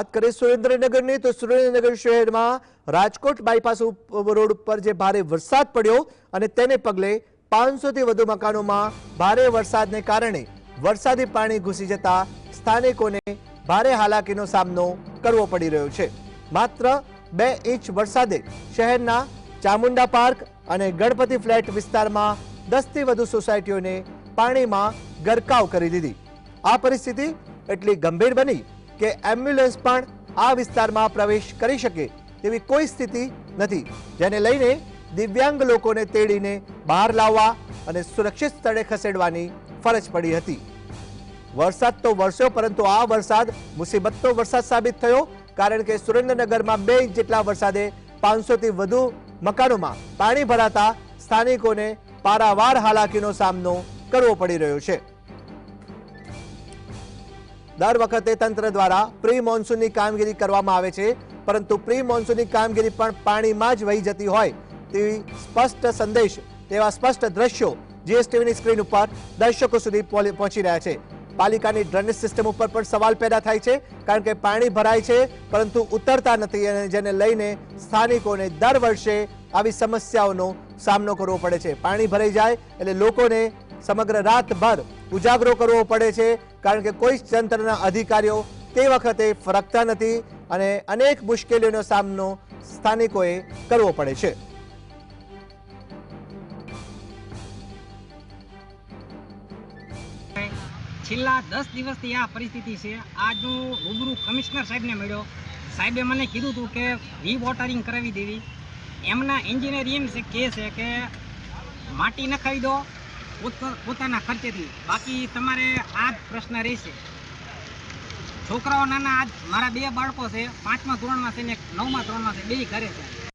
વાત કરીએ સુરેન્દ્રનગરની, તો સુરેન્દ્રનગર શહેરમાં રાજકોટ બાયપાસ રોડ ઉપર જે ભારે વરસાદ પડ્યો અને તેને પગલે પાંચસોથી વધુ મકાનોમાં ભારે વરસાદને કારણે વરસાદી પાણી ઘૂસી જતા સ્થાનિકોને ભારે હાલાકીનો સામનો કરવો પડી રહ્યો છે. માત્ર બે ઇંચ વરસાદે શહેરના ચામુંડા પાર્ક અને ગણપતિ ફ્લેટ વિસ્તારમાં દસથી વધુ સોસાયટીઓને પાણીમાં ગરકાવ કરી દીધી. આ પરિસ્થિતિ એટલી ગંભીર બની કે એમ્બ્યુલન્સ પણ આ વિસ્તારમાં પ્રવેશ કરી શકે તેવી કોઈ સ્થિતિ નથી. જેને લઈને દિવ્યાંગ લોકોને તેડીને બહાર લાવવા અને સુરક્ષિત સ્થળે ખસેડવાની ફરજ પડી હતી. વરસાદ તો વરસ્યો, પરંતુ આ વરસાદ મુસીબતનો વરસાદ સાબિત થયો, કારણ કે સુરેન્દ્રનગરમાં બે ઇંચ જેટલા વરસાદે પાંચસોથી વધુ મકાનોમાં પાણી ભરાતા સ્થાનિકોને પારાવાર હાલાકીનો સામનો કરવો પડી રહ્યો છે. દર વખતે તંત્ર દ્વારા પ્રી મોન્સૂનની કામગીરી કરવામાં આવે છે, પરંતુ પ્રી મોન્સૂનની કામગીરી પણ પાણીમાં જ વહી જતી હોય તેવી સ્પષ્ટ સંદેશ, તેવા સ્પષ્ટ દ્રશ્યો જીએસટીવીની સ્ક્રીન ઉપર દર્શકો સુધી પહોંચી રહ્યા છે. પાલિકાની ડ્રેનેજ સિસ્ટમ ઉપર પણ સવાલ પેદા થાય છે, કારણ કે પાણી ભરાય છે, પરંતુ ઉતરતા નથી અને જેને લઈને સ્થાનિકોને દર વર્ષે આવી સમસ્યાઓનો સામનો કરવો પડે છે. પાણી ભરાઈ જાય એટલે લોકોને સમગ્ર રાતભર ઉજાગરો કરવો પડે છે કારણ કે કોઈ તંત્રના અધિકારીઓ તે વખતે ફરકતા નથી અને અનેક મુશ્કેલીઓનો સામનો સ્થાનિકોએ કરવો પડે છે. છેલ્લા દસ દિવસથી આ પરિસ્થિતિ છે. આજનું રૂબરૂ કમિશનર સાહેબને મળ્યો. સાહેબે મને કીધું હતું કે રીવોટરિંગ કરાવી દેવી. એમના એન્જિનિયર એમ છે કહે છે કે માટી નખાવી દો. પોતાના ખર્ચેથી. બાકી તમારે આ જ પ્રશ્ન રહેશે. છોકરાઓ નાના, આજ મારા બે બાળકો છે, પાંચમા ધોરણમાં છે ને નવમા ધોરણમાં છે બે ઘરે છે.